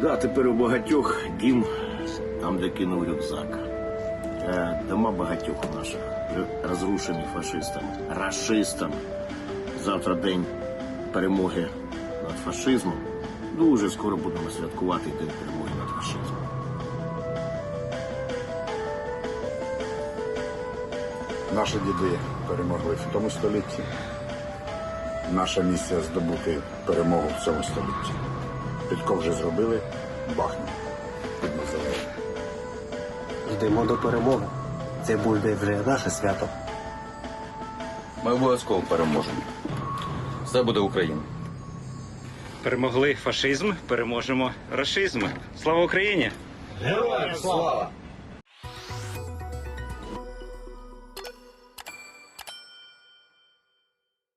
Да, тепер у багатьох дім там, де кинув рюкзак. Е, дома багатьох наших розрушені фашистами, рашистами. Завтра день перемоги над фашизмом. Дуже скоро будемо святкувати День перемоги над фашизмом. Наші діди перемогли в тому столітті. Наша місія здобути перемогу в цьому столітті. Підков вже зробили, бахнемо. Під незалежно. Йдемо до перемоги. Це буде вже наше свято. Ми обов'язково переможемо. Все буде Україна. Перемогли фашизм, переможемо рашизм. Слава Україні! Героям слава!